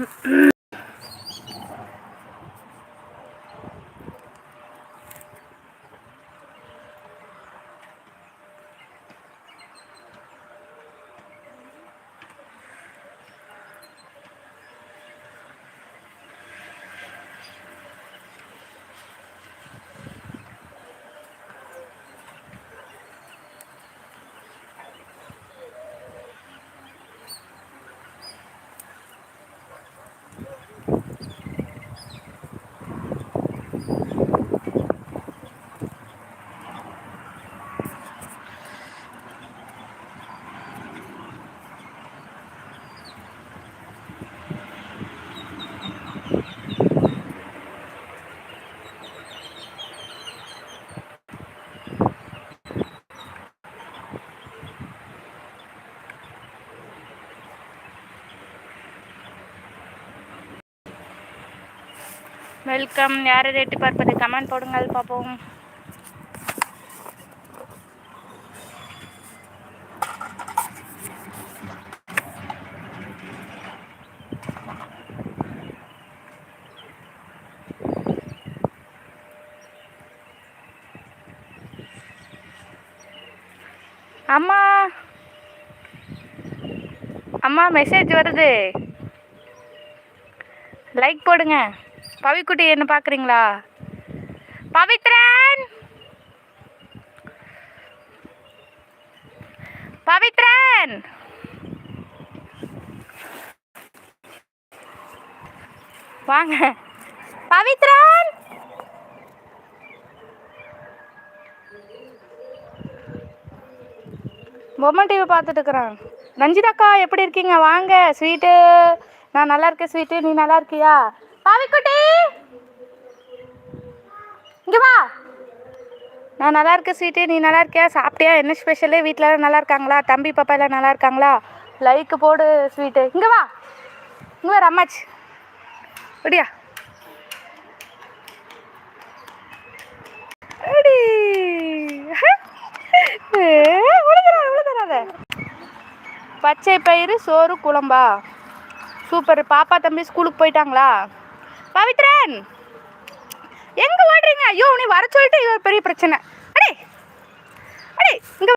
mm welcome யார் எட்டி பார்ப்பது? கமெண்ட் போடுங்கள் பார்ப்போம். அம்மா! அம்மா மெசேஜ் வருது. லைக் போடுங்க. பவிக்குட்டி என்ன பார்க்குறீங்களா பவித்ரன்! பவித்ரன்! வாங்க. பவித்ரன்! பொம்மை டிவி பார்த்துட்டு இருக்கிறான். ரஞ்சிதாக்கா எப்படி இருக்கீங்க? வாங்க ஸ்வீட்டு நான் நல்லா இருக்கேன் ஸ்வீட்டு நீ நல்லா இருக்கியா? பாவிக்குட்டி! இங்கே வா. நான் நல்லா இருக்கேன் ஸ்வீட்டு நீ நல்லா இருக்கியா? சாப்பிட்டியா? என்ன ஸ்பெஷலு வீட்டில் நல்லா இருக்காங்களா? தம்பி பாப்பா எல்லாம் நல்லா இருக்காங்களா? லைக்கு போடு ஸ்வீட்டு இங்கே வா. இங்கே வா அம்மாச்சி அப்படியா அடி பச்சை பயிறு சோறு குழம்பா? சூப்பர் பாப்பா தம்பி ஸ்கூலுக்கு போயிட்டாங்களா? பவித்ரன்! ஐயோ உன்னை வர சொல்லிட்டு ஒரு பெரிய பிரச்சனை. அடே அடே இங்கே